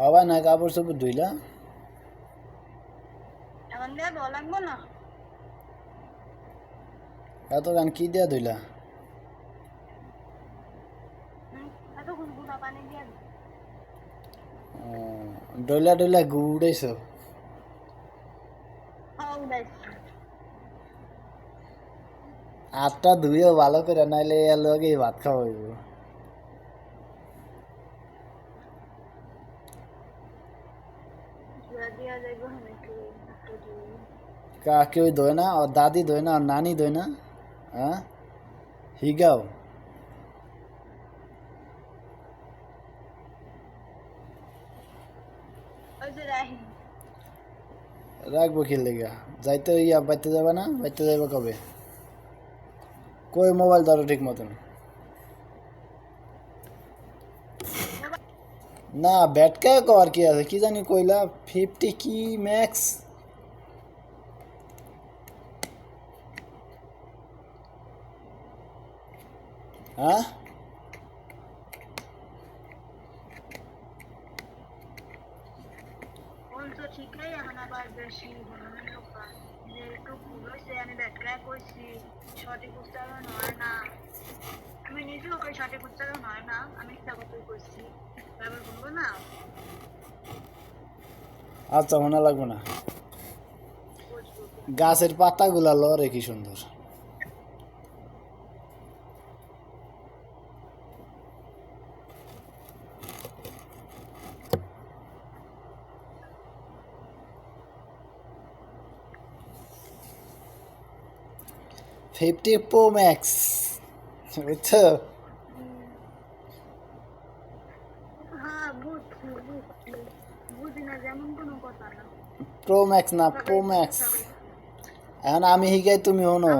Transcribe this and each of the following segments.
হবা না কাপড় চোপড় ধুইলা? এত গান কি দিয়া ধুইলা। ডইলা ডইলা গু উড়াইছ? হ্যাঁ আটটা ধুইও ভালো করে নাইলে এর লগে ভাত খাওয়া হইব ধোয়া দিয়া যাইব হ্যাঁ একটু একটু দিই কা কেউ ধোয় না ওর দাদি ধোয় না ওর নানি ধোয় না হ্যাঁ হিগাও ওই যে রাহি রাখব কি লেগা যাইতে ইয়া বাইতে যাবে না বাইতে যাবে কবে কই মোবাইল ধরো ঠিক মতন না ব্যাটকা কর কি আছে? কি জানি কইলা ফিফটি কি ম্যাক্স হ্যাঁ? সঠিক উচ্চারণ হয় না। আমি নিজেও সঠিক উচ্চারণ হয় না, আমি ইচ্ছা করতেই করছি আচ্ছা মনে লাগবে না। গাছের পাতাগুলা লরে কি সুন্দর। Fifty pro max. বুঝছ হ্যাঁ বুঝছি বুঝছি বুঝি না যেমন কোনো কথা না প্রো ম্যাক্স না প্রো ম্যাক্স এখন আমি হিগাই তুমি হনো।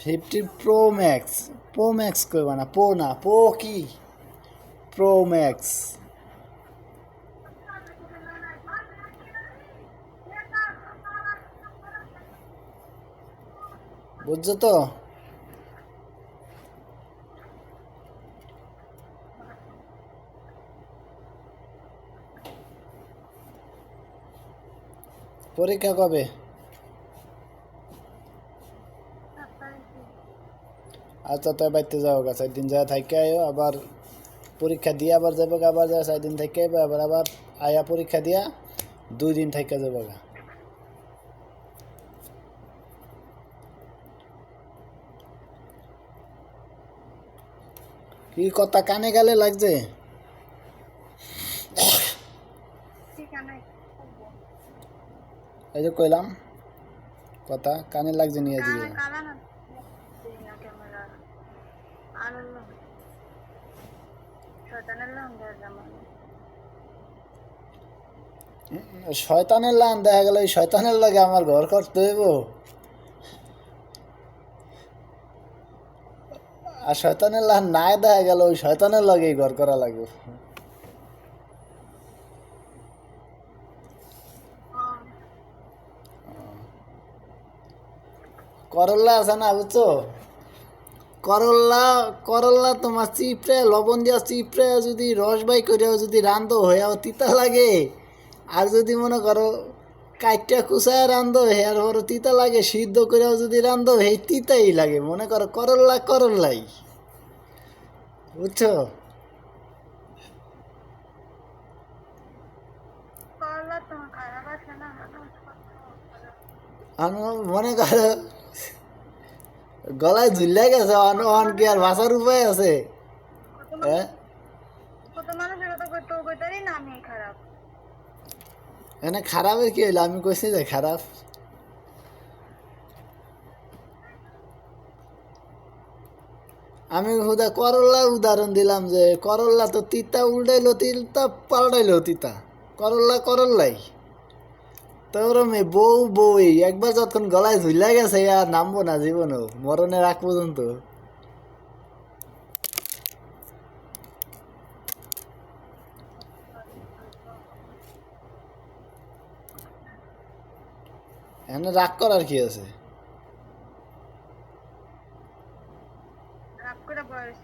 Fifty pro max pro max কইবা না প্রো না প্রো কি? প্রো ম্যাক্স বুঝছ তো? পরীক্ষা কবে? আচ্ছা তো বাইতে যাও গা, চার দিন যা থাইকে আয়ো আবার পরীক্ষা দিয়ে আবার যাব আবার যা চার দিন থাইকে আইবো, আবার আবার আয়া পরীক্ষা দিয়া দুই দিন থাইকে যাব গা। কি কথা কানে গেলে লাগছে ঠিক আছে এই যে কইলাম কথা কানে লাগছে নিয়ে আনন্দ শয়তানের লান দেখা গেল ওই শয়তানের লাগে আমার ঘর করতে হইব। আর শয়তানের লান নাই দেখা গেল ওই শয়তানের লাগেই ঘর করা লাগবে। করল্লা আছে না, বুঝছ? করল্লা করল্লা তোমার চিপড়ে, লবণ দিয়া চিপড়ে যদি রস বাই করিয়াও যদি রান্ধো, হইয়াও তিতা লাগে। আর যদি মনে করো কাইটা কুচায় রান্ধো হেয়ার পর তিতা লাগে, সিদ্ধ করেও যদি রান্ধো, হে তিতাই লাগে। মনে করো করল্লা করল্লাই। বুঝছ? মনে করো গলায় ঝুলে গেছে অন অন কি আর ভাষার উপায় আছে? হ্যাঁ? এনে খারাপের কি হইল? আমি কইছি যে খারাপ। আমি হুদা করল্লা উদাহরণ দিলাম যে করল্লা তো তিতা উল্টাইলো তিতা পাল্টাইলো তিতা। করল্লা করল্লাই। তোর মেয়ে বউ বউই একবার যতক্ষণ গলায় ঝুলে গেছে আর নামবো না জীবনও মরণের আগ পর্যন্ত। এখানে রাগ করার কি আছে? রাগ করে বয়স